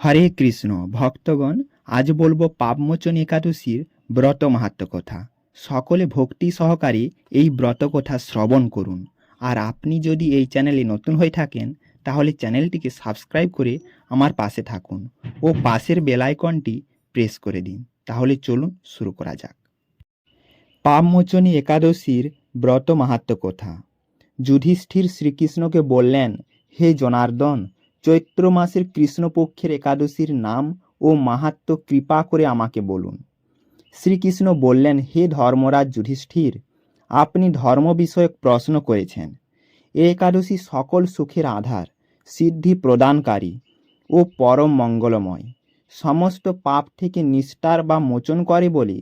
হরে কৃষ্ণ, ভক্তগণ, আজ বলব পাপমোচন একাদশীর ব্রত মাহাত্ম কথা। সকলে ভক্তি সহকারে এই ব্রত কথা শ্রবণ করুন। আর আপনি যদি এই চ্যানেলে নতুন হয়ে থাকেন, তাহলে চ্যানেলটিকে সাবস্ক্রাইব করে আমার পাশে থাকুন ও পাশের বেলাইকনটি প্রেস করে দিন। তাহলে চলুন শুরু করা যাক। পাপমোচনী একাদশীর ব্রত মাহাত্ম কথা। যুধিষ্ঠির শ্রীকৃষ্ণকে বললেন, হে জনার্দন চৈত্র মাসের কৃষ্ণপক্ষের একাদশীর নাম ও মাহাত্ম কৃপা করে আমাকে বলুন। শ্রীকৃষ্ণ বললেন, হে ধর্মরাজ যুধিষ্ঠির, আপনি ধর্ম বিষয়ক প্রশ্ন করেছেন। একাদশী সকল সুখের আধার, সিদ্ধি প্রদানকারী ও পরম মঙ্গলময়। সমস্ত পাপ থেকে নিস্তার বা মোচন করে বলে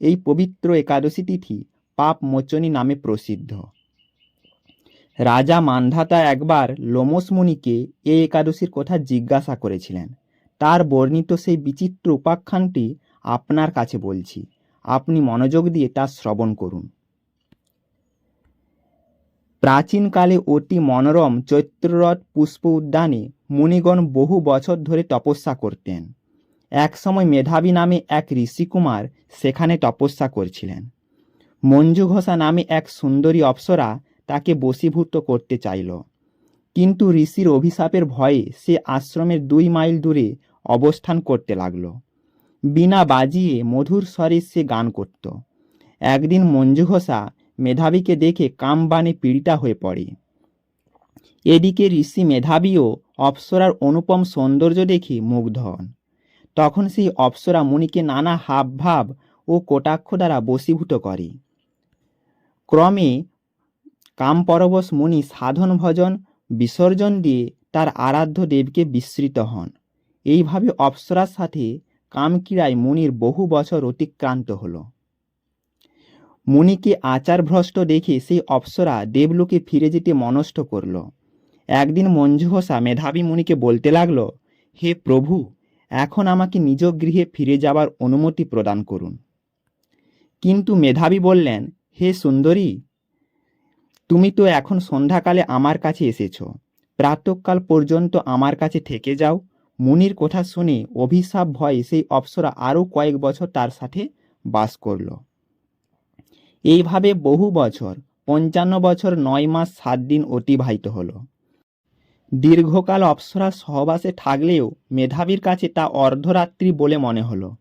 এই পবিত্র একাদশী তিথি পাপ মোচনী নামে প্রসিদ্ধ। রাজা মান্ধাতা একবার লোমস মুনিকে এ একাদশীর কথা জিজ্ঞাসা করেছিলেন। তার বর্ণিত সেই বিচিত্র উপাখ্যানটি আপনার কাছে বলছি। আপনি মনোযোগ দিয়ে তা শ্রবণ করুন। প্রাচীনকালে অতি মনোরম চৈত্ররথ পুষ্প উদ্যানে মুনিগণ বহু বছর ধরে তপস্যা করতেন। একসময় মেধাবী নামে এক ঋষিকুমার সেখানে তপস্যা করছিলেন। মঞ্জু ঘোষা নামে এক সুন্দরী অপ্সরা তাকে বশীভূত করতে চাইল। কিন্তু ঋষির অভিশাপের ভয়ে সে আশ্রমের দুই মাইল দূরে অবস্থান করতে লাগল। বিনা বাজিয়ে মধুর স্বরে সে গান করত। একদিন মঞ্জু ঘোষা মেধাবীকে দেখে কামবানে পীড়িতা হয়ে পড়ে। এদিকে ঋষি মেধাবীও অপ্সরার অনুপম সৌন্দর্য দেখে মুগ্ধ হন। তখন সেই অপ্সরা মুনিকে নানা হাবভাব ও কটাক্ষ দ্বারা বশীভূত করে। ক্রমে কামপরবশ মুনি সাধন ভজন, বিসর্জন দিয়ে তার আরাধ্য দেবকে বিস্মৃত হন। এইভাবে অপ্সরার সাথে কামক্রীড়ায় মুনির বহু বছর অতিক্রান্ত হল। মুনিকে আচারভ্রষ্ট দেখে সেই অপ্সরা দেবলোকে ফিরে যেতে মনস্থ করল। একদিন মঞ্জুহসা মেধাবী মুনিকে বলতে লাগল, হে প্রভু, এখন আমাকে নিজ গৃহে ফিরে যাবার অনুমতি প্রদান করুন। কিন্তু মেধাবী বললেন, হে সুন্দরী তুমি তো এখন সন্ধ্যাকালে আমার কাছে এসেছ। প্রাতকাল পর্যন্ত আমার কাছে থেকে যাও। মুনির কথা শুনে অভিশাপ ভয়ে সেই অপ্সরা আরও কয়েক বছর তার সাথে বাস করল। এইভাবে বহু বছর, পঞ্চান্ন বছর, নয় মাস, সাত দিন অতিবাহিত হলো। দীর্ঘকাল অপ্সরা সহবাসে থাকলেও মেধাবীর কাছে তা অর্ধরাত্রি বলে মনে হলো।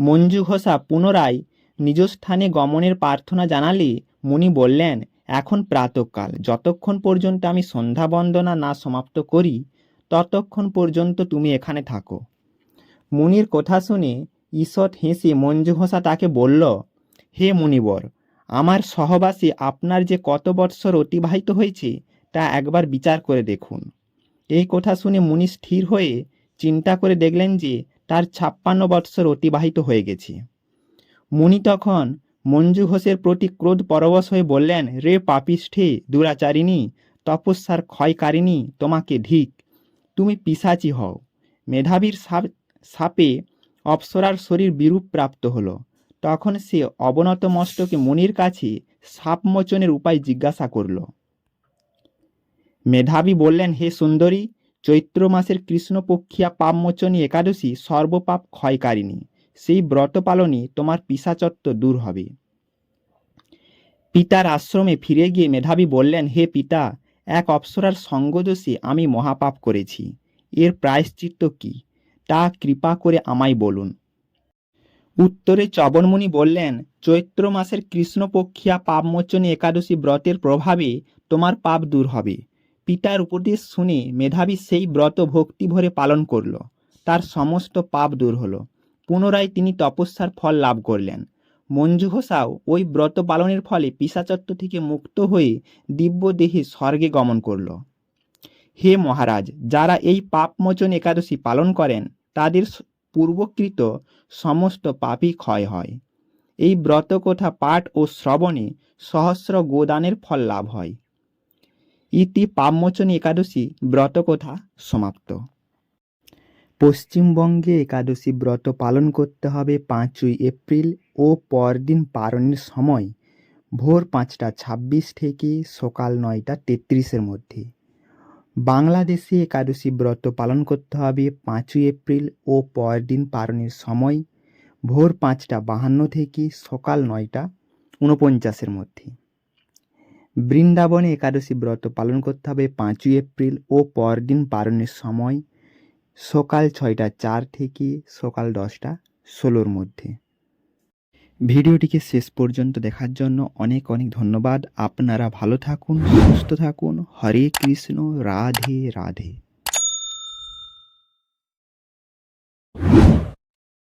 মঞ্জু ঘোষা পুনরায় নিজ স্থানে গমনের প্রার্থনা জানালে মুনি বললেন এখন প্রাতকাল। যতক্ষণ পর্যন্ত আমি সন্ধ্যা বন্দনা না সমাপ্ত করি, ততক্ষণ পর্যন্ত তুমি এখানে থাকো। মুনির কথা শুনে ঈষৎ হেসে মঞ্জু ঘোষা তাকে বলল, হে মুনিবর, আমার সহবাসী আপনার যে কত বৎসর অতিবাহিত হয়েছে, তা একবার বিচার করে দেখুন। এই কথা শুনে মুনি স্থির হয়ে চিন্তা করে দেখলেন যে তার ছাপ্পান্ন বৎসর অতিবাহিত হয়ে গেছে। মুনি তখন মঞ্জু ঘোষের প্রতি ক্রোধ পরবশ হয়ে বললেন, রে পাপিষ্ঠে, দুরাচারিণী, তপস্যার ক্ষয়কারিণী, তোমাকে ধিক। তুমি পিসাচি হও। মেধাবীর সাপ, সাপে অপ্সরার শরীর বিরূপ প্রাপ্ত হলো। তখন সে অবনত মস্তকে মুনির কাছে সাপমোচনের উপায় জিজ্ঞাসা করল। মেধাবী বললেন, হে সুন্দরী, চৈত্র মাসের কৃষ্ণপক্ষিয়া পাপমোচনী একাদশী সর্বপাপ ক্ষয়কারিণী। সেই ব্রত পালনে তোমার পিসাচত্ব দূর হবে। পিতার আশ্রমে ফিরে গিয়ে মেধাবী বললেন, হে পিতা, এক অপ্সরার সঙ্গদোষে আমি মহাপাপ করেছি। এর প্রায়শ্চিত্ত কি? তা কৃপা করে আমায় বলুন। উত্তরে চবনমুনি বললেন, চৈত্র মাসের কৃষ্ণপক্ষিয়া পাপমোচনী একাদশী ব্রতের প্রভাবে তোমার পাপ দূর হবে পিতার উপদেশ শুনে মেধাবী সেই ব্রত ভক্তি ভরে পালন করল। তার সমস্ত পাপ দূর হলো। পুনরায় তিনি তপস্যার ফল লাভ করলেন। মঞ্জু ঘোষাও ওই ব্রত পালনের ফলে পিসাচত্ব থেকে মুক্ত হয়ে দিব্য দেহে স্বর্গে গমন করল। হে মহারাজ, যারা এই পাপমোচন একাদশী পালন করেন, তাদের পূর্বকৃত সমস্ত পাপই ক্ষয় হয়। এই ব্রত কথা পাঠ ও শ্রবণে সহস্র গোদানের ফল লাভ হয়। ইতি পাপমোচনী একাদশী ব্রত কথা সমাপ্ত। পশ্চিমবঙ্গে একাদশী ব্রত পালন করতে হবে পাঁচই এপ্রিল ও পরদিন পালনের সময়, ভোর পাঁচটা ছাব্বিশ থেকে সকাল নয়টা তেত্রিশের মধ্যে। বাংলাদেশে একাদশী ব্রত পালন করতে হবে পাঁচই এপ্রিল ও পরদিন পালনের সময়, ভোর পাঁচটা বাহান্ন থেকে সকাল নয়টা উনপঞ্চাশের মধ্যে। বৃন্দাবনে একাদশী ব্রত পালন করতে হবে পাঁচই এপ্রিল ও পরদিন পালনের সময় সকাল ছয়টা চার থেকে সকাল দশটা ষোলোর মধ্যে। ভিডিওটিকে শেষ পর্যন্ত দেখার জন্য অনেক অনেক ধন্যবাদ। আপনারা ভালো থাকুন, সুস্থ থাকুন। হরে কৃষ্ণ, রাধে রাধে।